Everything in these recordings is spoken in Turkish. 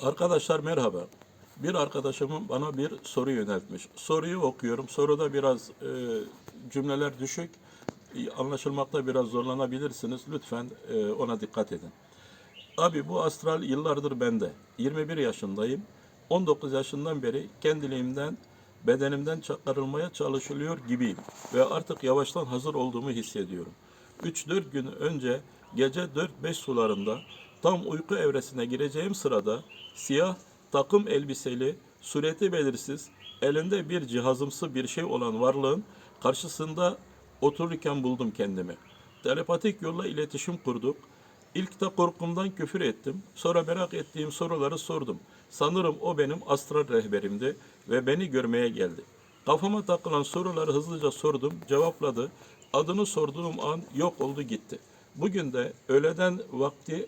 Arkadaşlar merhaba. Bir arkadaşımın bana bir soru yöneltmiş. Soruyu okuyorum. Soruda biraz e, cümleler düşük. E, Anlaşılmakta biraz zorlanabilirsiniz. Lütfen e, ona dikkat edin. Abi bu astral yıllardır bende. 21 yaşındayım. 19 yaşından beri kendiliğimden, bedenimden çıkarılmaya çalışılıyor gibiyim. Ve artık yavaştan hazır olduğumu hissediyorum. 3-4 gün önce gece 4-5 sularında tam uyku evresine gireceğim sırada siyah takım elbiseli, sureti belirsiz, elinde bir cihazımsı bir şey olan varlığın karşısında otururken buldum kendimi. Telepatik yolla iletişim kurduk. İlk de korkumdan küfür ettim. Sonra merak ettiğim soruları sordum. Sanırım o benim astral rehberimdi ve beni görmeye geldi. Kafama takılan soruları hızlıca sordum, cevapladı. Adını sorduğum an yok oldu gitti. Bugün de öğleden vakti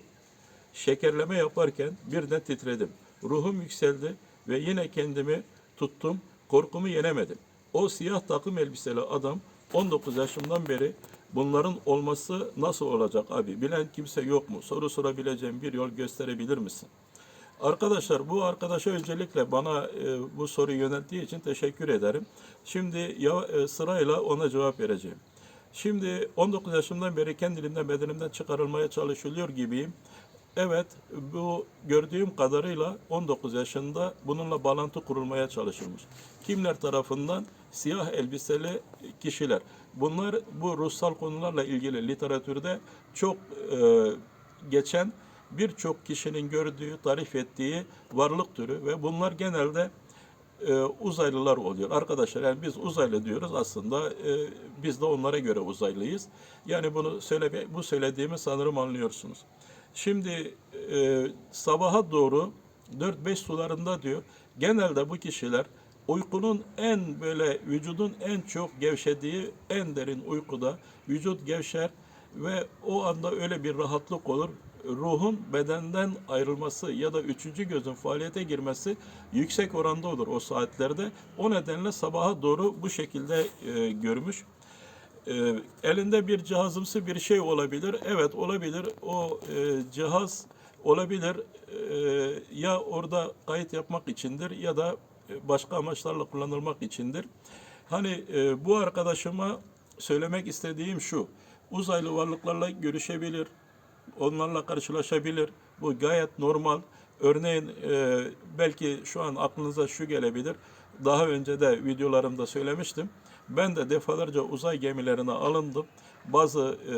şekerleme yaparken birden titredim. Ruhum yükseldi ve yine kendimi tuttum. Korkumu yenemedim. O siyah takım elbiseli adam 19 yaşımdan beri bunların olması nasıl olacak abi? Bilen kimse yok mu? Soru sorabileceğim bir yol gösterebilir misin? Arkadaşlar bu arkadaşa öncelikle bana e, bu soruyu yönelttiği için teşekkür ederim. Şimdi ya, e, sırayla ona cevap vereceğim. Şimdi 19 yaşımdan beri kendiliğimden bedenimden çıkarılmaya çalışılıyor gibiyim. Evet, bu gördüğüm kadarıyla 19 yaşında bununla bağlantı kurulmaya çalışılmış. Kimler tarafından? Siyah elbiseli kişiler. Bunlar bu ruhsal konularla ilgili literatürde çok e, geçen birçok kişinin gördüğü, tarif ettiği varlık türü ve bunlar genelde e, uzaylılar oluyor. Arkadaşlar yani biz uzaylı diyoruz aslında e, biz de onlara göre uzaylıyız. Yani bunu söyle bu söylediğimi sanırım anlıyorsunuz. Şimdi e, sabaha doğru 4-5 sularında diyor genelde bu kişiler uykunun en böyle vücudun en çok gevşediği en derin uykuda vücut gevşer ve o anda öyle bir rahatlık olur. Ruhun bedenden ayrılması ya da üçüncü gözün faaliyete girmesi yüksek oranda olur o saatlerde. O nedenle sabaha doğru bu şekilde e, görmüş. E, elinde bir cihazımsı bir şey olabilir. Evet olabilir. O e, cihaz olabilir. E, ya orada kayıt yapmak içindir ya da e, başka amaçlarla kullanılmak içindir. Hani e, bu arkadaşıma söylemek istediğim şu. Uzaylı varlıklarla görüşebilir, onlarla karşılaşabilir. Bu gayet normal. Örneğin e, belki şu an aklınıza şu gelebilir. Daha önce de videolarımda söylemiştim. Ben de defalarca uzay gemilerine alındım. Bazı e,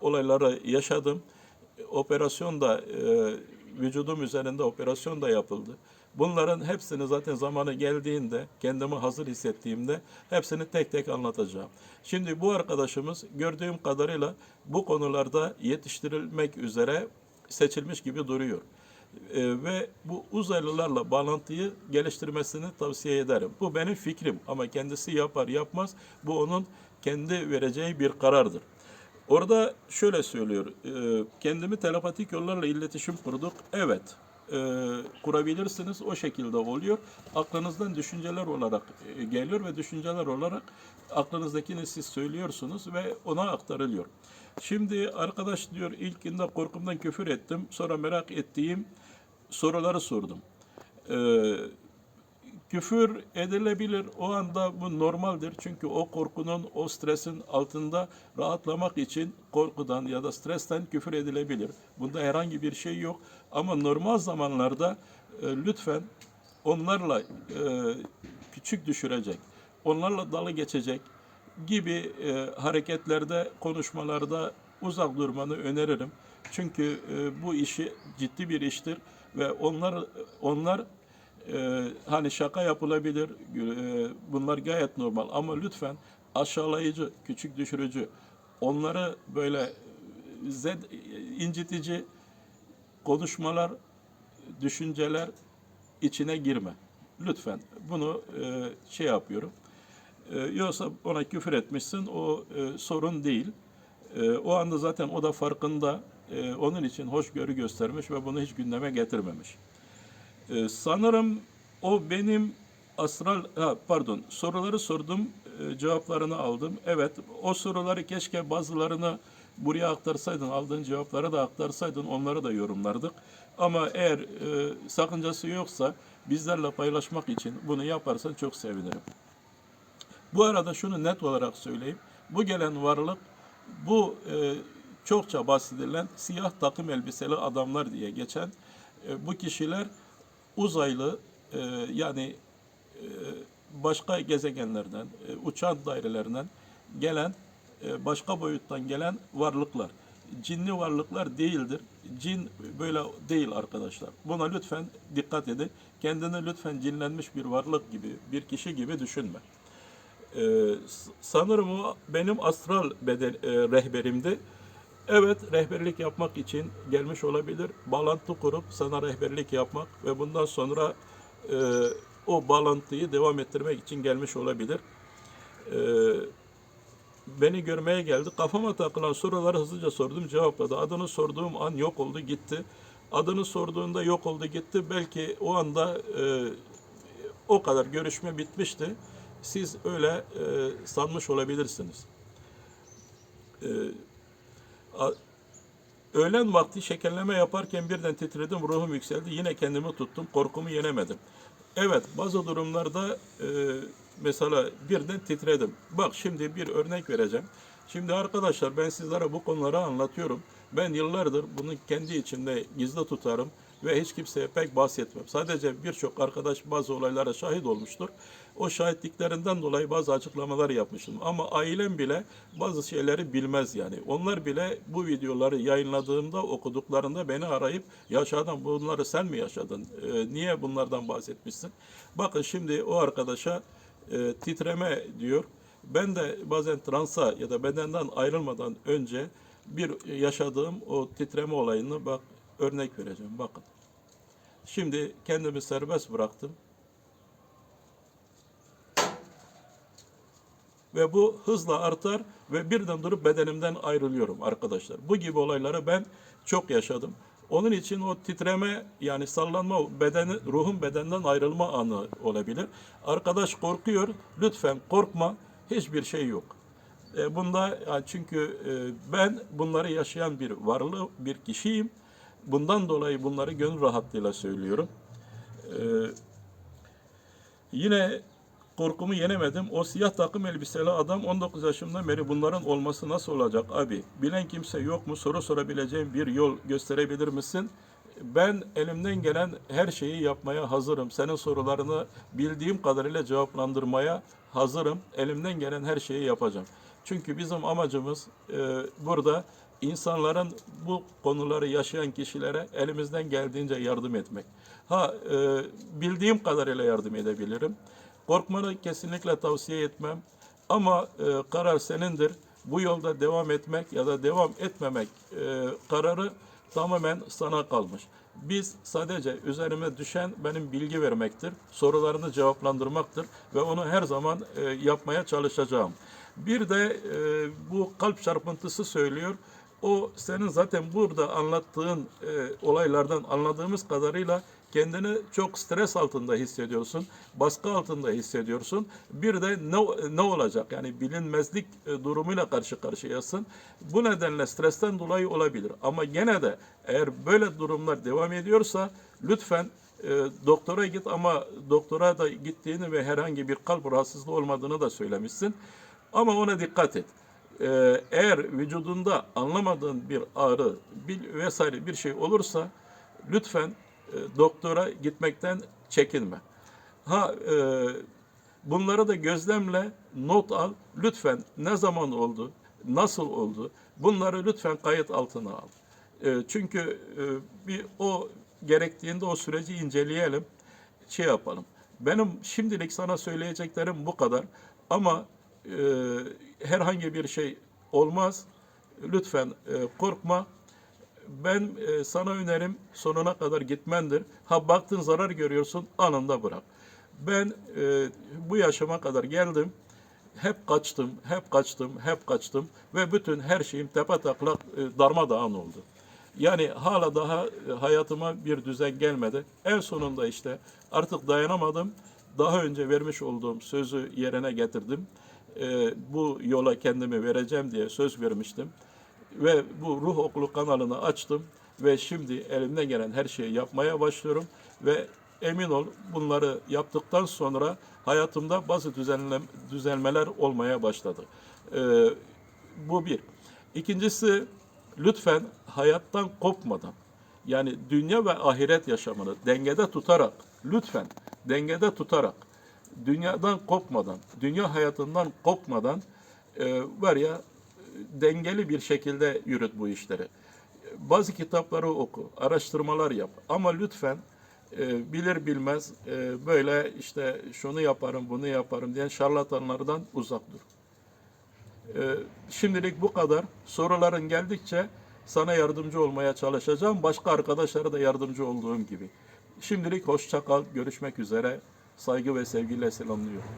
olayları yaşadım. Operasyon da e, vücudum üzerinde operasyon da yapıldı. Bunların hepsini zaten zamanı geldiğinde, kendimi hazır hissettiğimde hepsini tek tek anlatacağım. Şimdi bu arkadaşımız gördüğüm kadarıyla bu konularda yetiştirilmek üzere seçilmiş gibi duruyor. Ee, ve bu uzaylılarla bağlantıyı geliştirmesini tavsiye ederim. Bu benim fikrim ama kendisi yapar yapmaz bu onun kendi vereceği bir karardır. Orada şöyle söylüyor, e, kendimi telepatik yollarla iletişim kurduk. Evet, e, kurabilirsiniz, o şekilde oluyor. Aklınızdan düşünceler olarak e, geliyor ve düşünceler olarak aklınızdakini siz söylüyorsunuz ve ona aktarılıyor. Şimdi arkadaş diyor ilkinde korkumdan küfür ettim, sonra merak ettiğim soruları sordum. Ee, küfür edilebilir. O anda bu normaldir. Çünkü o korkunun, o stresin altında rahatlamak için korkudan ya da stresten küfür edilebilir. Bunda herhangi bir şey yok. Ama normal zamanlarda e, lütfen onlarla e, küçük düşürecek, onlarla dalı geçecek gibi e, hareketlerde, konuşmalarda uzak durmanı öneririm. Çünkü e, bu işi ciddi bir iştir ve onlar onlar e, hani şaka yapılabilir, e, bunlar gayet normal ama lütfen aşağılayıcı, küçük düşürücü, onları böyle zed, incitici konuşmalar, düşünceler içine girme. Lütfen bunu e, şey yapıyorum. E, yoksa ona küfür etmişsin o e, sorun değil. E, o anda zaten o da farkında. E, onun için hoşgörü göstermiş ve bunu hiç gündeme getirmemiş. Ee, sanırım o benim astral, ha, pardon soruları sordum, e, cevaplarını aldım. Evet o soruları keşke bazılarını buraya aktarsaydın, aldığın cevapları da aktarsaydın onları da yorumlardık. Ama eğer e, sakıncası yoksa bizlerle paylaşmak için bunu yaparsan çok sevinirim. Bu arada şunu net olarak söyleyeyim. Bu gelen varlık bu e, çokça bahsedilen siyah takım elbiseli adamlar diye geçen e, bu kişiler uzaylı e, yani e, başka gezegenlerden, e, uçan dairelerinden gelen e, başka boyuttan gelen varlıklar. Cinli varlıklar değildir. Cin böyle değil arkadaşlar. Buna lütfen dikkat edin. Kendini lütfen cinlenmiş bir varlık gibi, bir kişi gibi düşünme. S- sanırım o benim astral bedel, e, rehberimdi. Evet, rehberlik yapmak için gelmiş olabilir. Bağlantı kurup sana rehberlik yapmak ve bundan sonra e, o bağlantıyı devam ettirmek için gelmiş olabilir. Ee, beni görmeye geldi. Kafama takılan soruları hızlıca sordum, cevapladı. Adını sorduğum an yok oldu, gitti. Adını sorduğunda yok oldu, gitti. Belki o anda e, o kadar görüşme bitmişti. Siz öyle e, sanmış olabilirsiniz. E, öğlen vakti şekerleme yaparken birden titredim, ruhum yükseldi. Yine kendimi tuttum, korkumu yenemedim. Evet, bazı durumlarda e, mesela birden titredim. Bak şimdi bir örnek vereceğim. Şimdi arkadaşlar ben sizlere bu konuları anlatıyorum. Ben yıllardır bunu kendi içimde gizli tutarım ve hiç kimseye pek bahsetmem. Sadece birçok arkadaş bazı olaylara şahit olmuştur. O şahitliklerinden dolayı bazı açıklamalar yapmıştım. Ama ailem bile bazı şeyleri bilmez yani. Onlar bile bu videoları yayınladığımda, okuduklarında beni arayıp yaşadın bunları sen mi yaşadın? Ee, niye bunlardan bahsetmişsin? Bakın şimdi o arkadaşa e, titreme diyor. Ben de bazen transa ya da bedenden ayrılmadan önce bir yaşadığım o titreme olayını bak örnek vereceğim. Bakın. Şimdi kendimi serbest bıraktım. Ve bu hızla artar ve birden durup bedenimden ayrılıyorum arkadaşlar. Bu gibi olayları ben çok yaşadım. Onun için o titreme yani sallanma bedeni ruhun bedenden ayrılma anı olabilir. Arkadaş korkuyor. Lütfen korkma. Hiçbir şey yok. E, bunda çünkü e, ben bunları yaşayan bir varlığı, bir kişiyim. Bundan dolayı bunları gönül rahatlığıyla söylüyorum. E, Yine korkumu yenemedim. O siyah takım elbiseli adam 19 yaşımdan beri bunların olması nasıl olacak abi? Bilen kimse yok mu? Soru sorabileceğim bir yol gösterebilir misin? Ben elimden gelen her şeyi yapmaya hazırım. Senin sorularını bildiğim kadarıyla cevaplandırmaya hazırım. Elimden gelen her şeyi yapacağım. Çünkü bizim amacımız e, burada insanların bu konuları yaşayan kişilere elimizden geldiğince yardım etmek. Ha e, bildiğim kadarıyla yardım edebilirim. Korkmanı kesinlikle tavsiye etmem. Ama e, karar senindir. Bu yolda devam etmek ya da devam etmemek e, kararı tamamen sana kalmış. Biz sadece üzerime düşen benim bilgi vermektir, sorularını cevaplandırmaktır ve onu her zaman e, yapmaya çalışacağım. Bir de e, bu kalp çarpıntısı söylüyor. O senin zaten burada anlattığın e, olaylardan anladığımız kadarıyla kendini çok stres altında hissediyorsun, baskı altında hissediyorsun. Bir de ne, ne olacak? Yani bilinmezlik e, durumuyla karşı karşıyasın. Bu nedenle stresten dolayı olabilir. Ama gene de eğer böyle durumlar devam ediyorsa lütfen e, doktora git ama doktora da gittiğini ve herhangi bir kalp rahatsızlığı olmadığını da söylemişsin. Ama ona dikkat et. Ee, eğer vücudunda anlamadığın bir ağrı bir vesaire bir şey olursa lütfen e, doktora gitmekten çekinme. Ha e, bunları da gözlemle not al. Lütfen ne zaman oldu, nasıl oldu bunları lütfen kayıt altına al. E, çünkü e, bir o gerektiğinde o süreci inceleyelim, şey yapalım. Benim şimdilik sana söyleyeceklerim bu kadar. Ama e, herhangi bir şey olmaz. Lütfen e, korkma. Ben e, sana önerim sonuna kadar gitmendir. Ha baktın zarar görüyorsun anında bırak. Ben e, bu yaşıma kadar geldim. Hep kaçtım, hep kaçtım, hep kaçtım ve bütün her şeyim tepe taklak e, darmadağın oldu. Yani hala daha e, hayatıma bir düzen gelmedi. En sonunda işte artık dayanamadım. Daha önce vermiş olduğum sözü yerine getirdim. E, bu yola kendimi vereceğim diye söz vermiştim. Ve bu ruh okulu kanalını açtım. ve şimdi elimden gelen her şeyi yapmaya başlıyorum ve emin ol bunları yaptıktan sonra hayatımda bazı düzenlem, düzelmeler olmaya başladı. Ee, bu bir. İkincisi lütfen hayattan kopmadan yani dünya ve ahiret yaşamını dengede tutarak lütfen dengede tutarak dünyadan kopmadan, dünya hayatından kopmadan e, var ya dengeli bir şekilde yürüt bu işleri. Bazı kitapları oku, araştırmalar yap ama lütfen e, bilir bilmez e, böyle işte şunu yaparım, bunu yaparım diyen şarlatanlardan uzak dur. Şimdilik bu kadar. Soruların geldikçe sana yardımcı olmaya çalışacağım. Başka arkadaşlara da yardımcı olduğum gibi. Şimdilik hoşça kal. Görüşmek üzere. Saygı ve sevgiyle selamlıyorum.